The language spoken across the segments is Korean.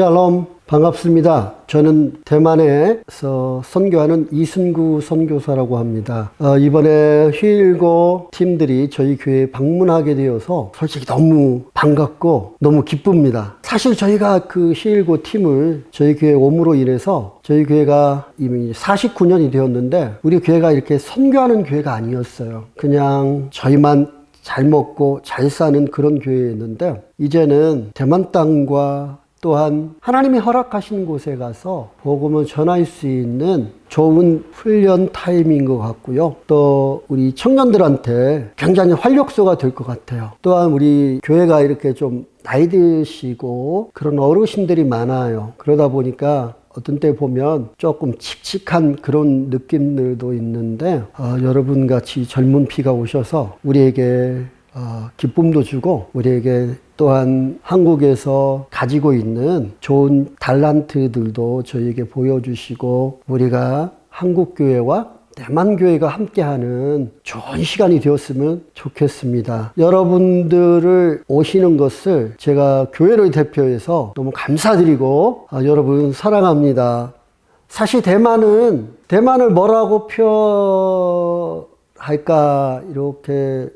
샬롬 반갑습니다. 저는 대만에서 선교하는 이순구 선교사라고 합니다. 어, 이번에 휴일고 팀들이 저희 교회에 방문하게 되어서 솔직히 너무 반갑고 너무 기쁩니다. 사실 저희가 그 휴일고 팀을 저희 교회 옴으로 인해서 저희 교회가 이미 49년이 되었는데 우리 교회가 이렇게 선교하는 교회가 아니었어요. 그냥 저희만 잘 먹고 잘 사는 그런 교회였는데 이제는 대만 땅과 또한 하나님이 허락하신 곳에 가서 복음을 전할 수 있는 좋은 훈련 타임인 것 같고요. 또 우리 청년들한테 굉장히 활력소가 될 것 같아요. 또한 우리 교회가 이렇게 좀 나이 드시고 그런 어르신들이 많아요. 그러다 보니까 어떤 때 보면 조금 칙칙한 그런 느낌들도 있는데 어, 여러분 같이 젊은 피가 오셔서 우리에게 어, 기쁨도 주고 우리에게 또한 한국에서 가지고 있는 좋은 달란트들도 저희에게 보여주시고 우리가 한국 교회와 대만 교회가 함께하는 좋은 시간이 되었으면 좋겠습니다. 여러분들을 오시는 것을 제가 교회를 대표해서 너무 감사드리고 아, 여러분 사랑합니다. 사실 대만은 대만을 뭐라고 표할까 이렇게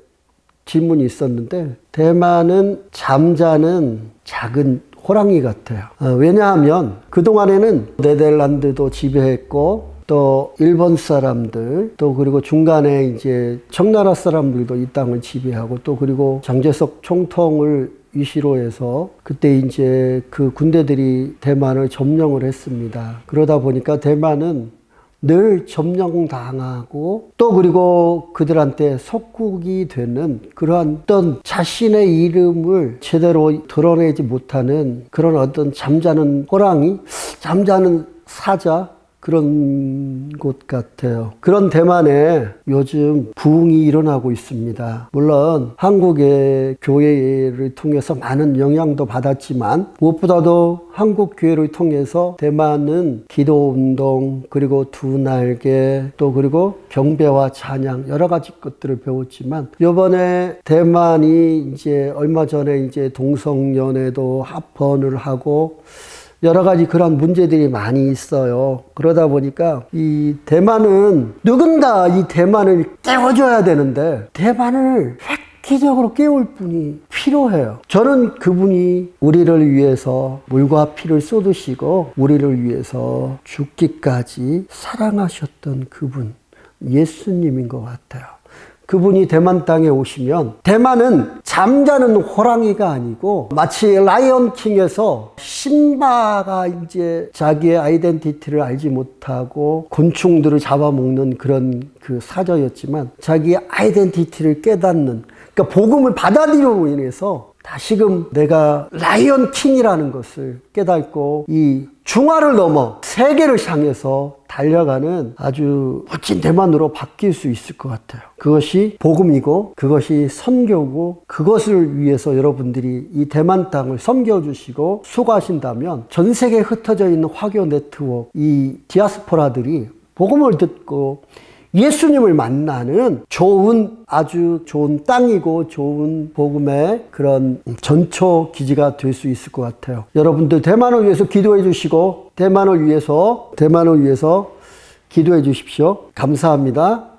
질문이 있었는데 대만은 잠자는 작은 호랑이 같아요. 어, 왜냐하면 그동안에는 네덜란드도 지배했고 또 일본 사람들 또 그리고 중간에 이제 청나라 사람들도 이 땅을 지배하고 또 그리고 장제석 총통을 위시로 해서 그때 이제 그 군대들이 대만을 점령을 했습니다. 그러다 보니까 대만은 늘 점령당하고 또 그리고 그들한테 속국이 되는 그러한 어떤 자신의 이름을 제대로 드러내지 못하는 그런 어떤 잠자는 호랑이, 잠자는 사자, 그런 곳 같아요. 그런 대만에 요즘 부흥이 일어나고 있습니다. 물론 한국의 교회를 통해서 많은 영향도 받았지만 무엇보다도 한국 교회를 통해서 대만은 기도 운동 그리고 두 날개 또 그리고 경배와 찬양 여러 가지 것들을 배웠지만 이번에 대만이 이제 얼마 전에 이제 동성연애도 합헌을 하고 여러 가지 그런 문제들이 많이 있어요. 그러다 보니까 이 대만은 누군가 이 대만을 깨워줘야 되는데 대만을 획기적으로 깨울 분이 필요해요. 저는 그분이 우리를 위해서 물과 피를 쏟으시고 우리를 위해서 죽기까지 사랑하셨던 그분 예수님인 것 같아요. 그분이 대만 땅에 오시면 대만은 잠자는 호랑이가 아니고 마치 라이언 킹에서 신바가 이제 자기의 아이덴티티를 알지 못하고 곤충들을 잡아먹는 그런 그 사자였지만 자기의 아이덴티티를 깨닫는 그러니까 복음을 받아들임으로 인해서 다시금 내가 라이언 킹이라는 것을 깨닫고 이 중화를 넘어 세계를 향해서 달려가는 아주 멋진 대만으로 바뀔 수 있을 것 같아요. 그것이 복음이고 그것이 선교고 그것을 위해서 여러분들이 이 대만 땅을 섬겨주시고 수고하신다면 전 세계에 흩어져 있는 화교 네트워크 이 디아스포라들이 복음을 듣고 예수님을 만나는 좋은 아주 좋은 땅이고 좋은 복음의 그런 전초 기지가 될 수 있을 것 같아요. 여러분들 대만을 위해서 기도해 주시고 대만을 위해서 대만을 위해서 기도해 주십시오. 감사합니다.